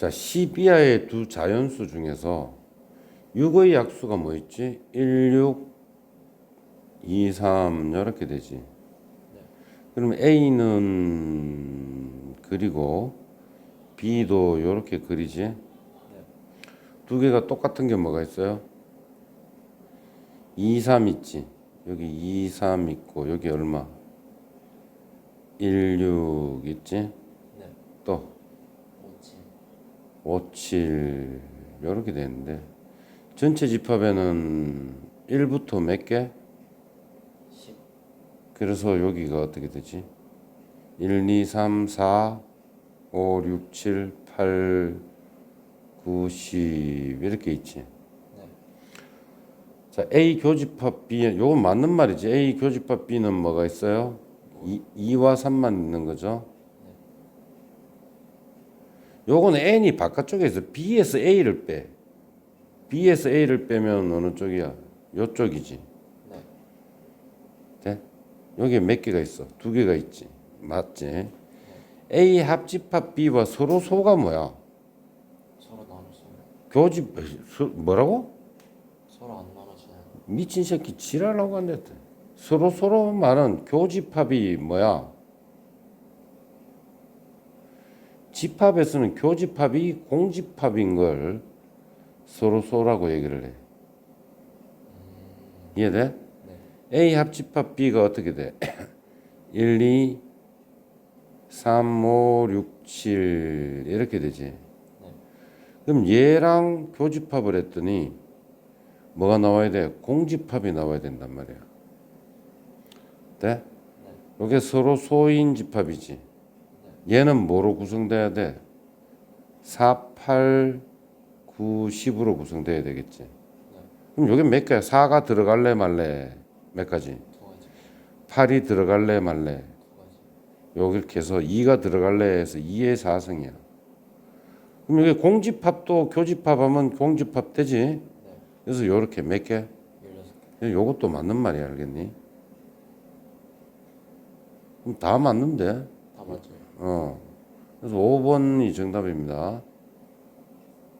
자, 10 이하의 두 자연수 중에서 6의 약수가 뭐 있지? 1, 6, 2, 3 이렇게 되지. 그럼 A는 그리고 B도 이렇게 그리지. 두 개가 똑같은 게 뭐가 있어요? 2, 3 있지. 여기 2, 3 있고 여기 얼마? 1, 6 있지. 네. 또 5, 7. 5, 7 이렇게 되는데 전체 집합에는 1부터 몇 개? 10. 그래서 여기가 어떻게 되지? 1, 2, 3, 4, 5, 6, 7, 8, 9, 10 이렇게 있지. 네. 자, A 교집합 B 요건 맞는 말이지. A 교집합 B는 뭐가 있어요? 2, 2와 3만 있는 거죠. 요건 N이 바깥쪽에 있어. B에서 A를 빼. B에서 A를 빼면 어느 쪽이야? 요쪽이지. 네. 돼? 여기에 몇 개가 있어? 두 개가 있지. 맞지? A 합집합 B와 서로 소가 뭐야? 서로 나누시면 교집 서- 뭐라고? 서로 안 나누시나요? 미친 새끼 지랄하고 앉았대. 서로 서로 말은 교집합이 뭐야? 집합에서는 교집합이 공집합인 걸 서로 소라고 얘기를 해. 이해돼? 네. A 합집합 B가 어떻게 돼? 1, 2, 3, 5, 6, 7 이렇게 되지. 그럼 얘랑 교집합을 했더니 뭐가 나와야 돼? 공집합이 나와야 된단 말이야. 돼? 이게 서로 소인 집합이지. 얘는 뭐로 구성돼야 돼? 4, 8, 9, 10으로 구성돼야 되겠지. 그럼 여기 몇 개야? 4가 들어갈래 말래? 몇 가지? 두 가지. 8이 들어갈래 말래? 두 가지. 여기 이렇게 해서 2가 들어갈래 해서 2의 4승이야. 그럼 여기 공집합도 교집합 하면 공집합 되지? 네. 그래서 요렇게 몇 개? 16개. 요것도 맞는 말이야 알겠니? 그럼 다 맞는데? 다 맞아요. 어. 그래서 5번이 정답입니다.